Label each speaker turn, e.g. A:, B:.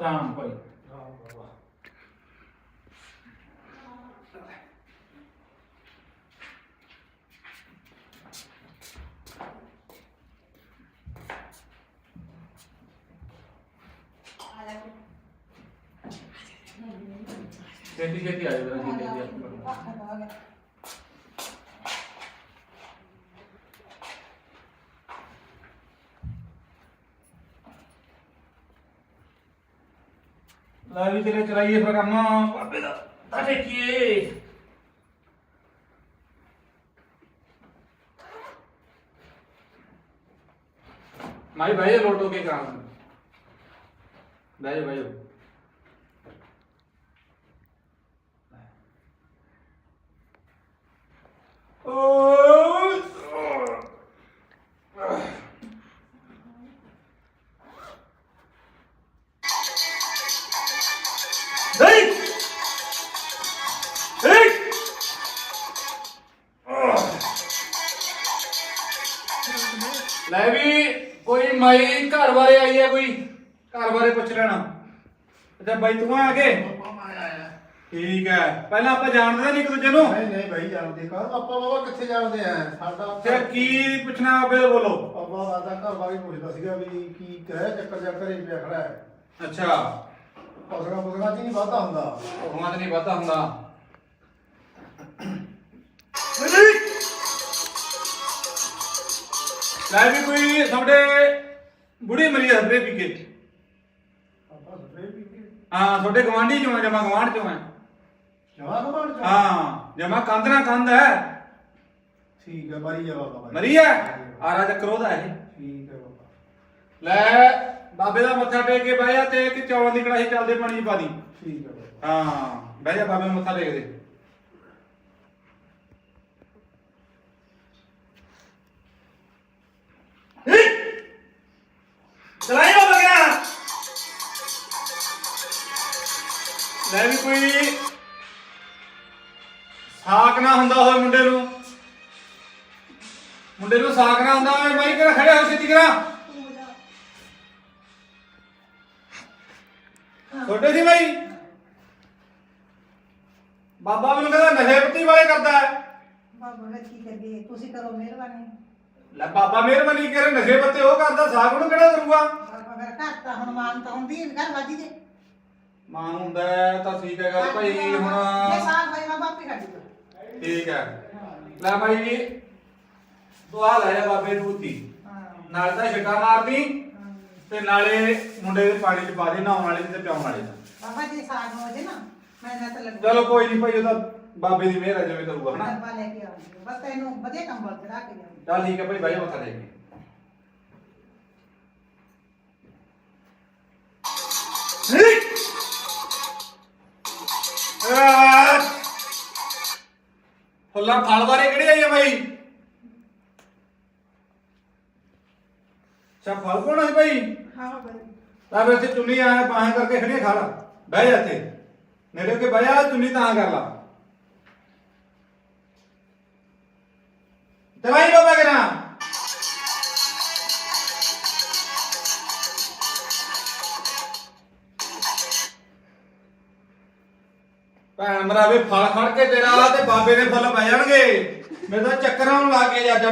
A: 让位，让位。Jadi jadi ayo, jadi jadi. ਲੈ ਵੀ ਤੇਰੇ ਚਲਾਈਏ ਫਿਰ ਕੰਮ। ਬਾਬੇ ਦਾ ਤਾਂ ਦੇਖੀਏ। ਮਾਈ ਭਾਈ ਲੋਟੋ ਕੇ ਕੰਮ। ਬਹਿ ਜਾ ਬਹਿ ਜਾ। ਨਹੀਂ ਲੈ ਵੀ ਕੋਈ ਮਾਈ ਘਰ ਬਾਰੇ ਆਈ ਹੈ ਕੋਈ ਘਰ ਬਾਰੇ ਪੁੱਛ ਲੈਣਾ। ਅੱਛਾ ਬਾਈ ਤੂੰ ਆ ਕੇ? ਠੀਕ ਹੈ। ਪਹਿਲਾਂ ਆਪਾਂ ਜਾਣਦੇ ਨਹੀਂ ਇੱਕ ਦੂਜੇ ਨੂੰ?
B: ਨਹੀਂ ਨਹੀਂ ਭਾਈ ਜਾਣਦੇ ਕਾ ਆਪਾਂ ਬਾਬਾ ਕਿੱਥੇ ਜਾਣਦੇ ਆ? ਸਾਡਾ
A: ਤੇ ਕੀ ਪੁੱਛਣਾ ਆਪੇ ਬੋਲੋ।
B: ਬਾਬਾ ਆਦਾ ਘਰ ਬਾਰੇ ਪੁੱਛਦਾ ਸੀਗਾ ਵੀ ਕੀ ਕਹਿ ਚੱਕਰ ਜਾ ਘਰੇ ਪਿਆ ਖੜਾ ਹੈ।
A: ਅੱਛਾ।
B: ਫਸਣਾ ਫਸਣਾ ਚ ਨਹੀਂ ਵਾਧਾ ਹੁੰਦਾ।
A: ਤੇ ਨਹੀਂ ਪਤਾ ਹੁੰਦਾ। ਲੈ ਵੀ ਕੋਈ ਸਾਡੇ ਬੁੜੀ ਮਰੀ ਆ ਸਪਰੇ ਪੀ ਕੇ।
B: ਆਪਾਂ ਸਪਰੇ ਪੀ ਕੇ?
A: ਹਾਂ ਤੁਹਾਡੇ ਗਵਾਂਢੀ ਚੋਂ ਆ ਜਮਾ ਗਵਾਂਢ ਚੋਂ ਆ।
B: ਜਵਾਨ ਬਣ ਜਾ
A: ਹਾਂ ਜਮਾ ਕੰਧ ਨਾਲ ਕੰਧ ਹੈ।
B: ਠੀਕ ਹੈ ਬਾਰੀ ਜਾ ਬਾਬਾ ਬਾਰੀ।
A: ਮਰੀ ਹੈ? ਆਰਾ ਚੱਕਰ ਉਹਦਾ ਇਹ।
B: ਠੀਕ ਹੈ ਬਾਬਾ।
A: ਲੈ ਬਾਬੇ ਦਾ ਮੱਥਾ ਟੇਕ ਕੇ ਬਹਿ ਜਾ ਤੇ ਇੱਕ ਚੌਲਾਂ ਦੀ ਕੜਾਹੀ ਚੱਲਦੇ ਪਾਣੀ 'ਚ ਪਾ ਦੀ।
B: ਠੀਕ ਹੈ ਬਾਬਾ।
A: ਹਾਂ ਬਹਿ ਜਾ ਬਾਬੇ ਨੂੰ ਮੱਥਾ ਟੇਕ ਦੇ। ਲੈ ਵੀ ਕੋਈ ਸਾਕ ਨਾ ਹੁੰਦਾ ਹੋਵੇ ਮੁੰਡੇ ਨੂੰ। ਮੁੰਡੇ ਨੂੰ ਸਾਕ ਨਾ ਹੁੰਦਾ ਹੋਵੇ ਮਾਈ ਕਿਹੜਾ ਖੜਿਆ ਹੋ ਸਿੱਧੀ ਕਰਾ? ਛੋਟੇ ਸੀ ਬਾਈ ਬਾਬਾ ਮੈਨੂੰ ਕਹਿੰਦਾ ਨਸ਼ੇ ਪੱਤੀ ਵਾਲੇ ਕਰਦਾ ਹੈ।
C: ਬਾਬਾ ਨੇ ਕੀ ਕਰੀਏ ਤੁਸੀਂ ਕਰੋ ਮਿਹਰਬਾਨੀ।
A: ਲੈ ਬਾਬਾ ਮਿਹਰਬਾਨੀ ਕਰੇ ਨਸ਼ੇ ਪੱਤੇ ਉਹ ਕਰਦਾ ਸਾਗ ਨੂੰ ਕਿਹੜਾ ਕਰੂਗਾ
C: ਬਾਬਾ ਫਿਰ ਘਰ ਤਾਂ ਹੁਣ ਮਾਨ ਤਾਂ ਹੁੰਦੀ ਹੈ ਘਰ ਵਾਜੀ ਦੇ।
A: ਮਾਂ ਨੂੰ ਹੁੰਦਾ ਹੈ ਤਾਂ ਠੀਕ ਹੈ ਗੱਲ ਭਾਈ ਹੁਣ
C: ਸਾਲ ਭਾਈ ਮੈਂ ਬਾਪੀ ਕੱਢ
A: ਠੀਕ ਹੈ। ਲੈ ਭਾਈ ਜੀ ਦੁਆ ਲੈ ਜਾ ਬਾਬੇ ਨੂੰ ਉੱਤੀ
C: ਹਾਂ।
A: ਨਾਲੇ ਤਾਂ ਛੱਕਾ ਮਾਰਦੀ। ਤੇ ਨਾਲੇ ਮੁੰਡੇ ਦੇ ਪਾਣੀ ਚ ਪਾ ਦੇ ਨਹਾਉਣ ਵਾਲੇ ਤੇ ਪਿਆਉਣ ਵਾਲੇ
C: ਬਾਬਾ ਜੀ ਸਾਗ ਹੋ ਜੇ ਨਾ ਮੈਂ ਨਾ ਤਾਂ ਲੱਗੂ
A: ਚਲੋ ਕੋਈ ਨਹੀਂ ਭਾਈ ਉਹਦਾ ਬਾਬੇ ਦੀ ਮਿਹਰ ਹੈ ਜਿਵੇਂ ਕਰੂਗਾ ਹਨਾ?
C: ਡੱਬਾ ਲੈ ਕੇ ਆਉਂਗੀ ਬਸ ਤੈਨੂੰ ਵਧੀਆ ਕੰਬਲ ਚੜਾ ਕੇ ਜਾਊਂਗੀ
A: ਚੱਲ ਠੀਕ ਹੈ ਭਾਈ ਭਾਈ ਮੱਥਾ ਟੇਕ ਕੇ। ਫੁੱਲਾਂ ਫਲ ਬਾਰੇ ਕਿਹੜੀ ਆਈ ਆ ਭਾਈ ਅੱਛਾ ਫਲ ਕੋਣ ਹੈ ਭਾਈ
C: ਹਾਂ ਬਾਈ।
A: ਤਾਂ ਫਿਰ ਇੱਥੇ ਚੁੰਨੀ ਆਇਆ ਬਾਹਾਂ ਕਰਕੇ ਖੜੀਆਂ ਖਾ ਲਾ ਬਹਿ ਜਾ ਇੱਥੇ। ਨੇੜੇ ਕੇ ਬਹਿ ਜਾ ਚੁੰਨੀ ਤਾਂ ਕਰ ਲਾ। ਦਵਾਈ ਬਾਬਾ ਭੈਣ ਮਰਾਵੇ ਫਲ ਖੜ ਕੇ ਤੇਰਾ ਤੇ ਬਾਬੇ ਦੇ ਫੁੱਲ ਪੈ ਜਾਣਗੇ। ਮੇਰੇ ਤਾਂ ਚੱਕਰਾਂ ਨੂੰ ਲਾ ਕੇ ਜਾ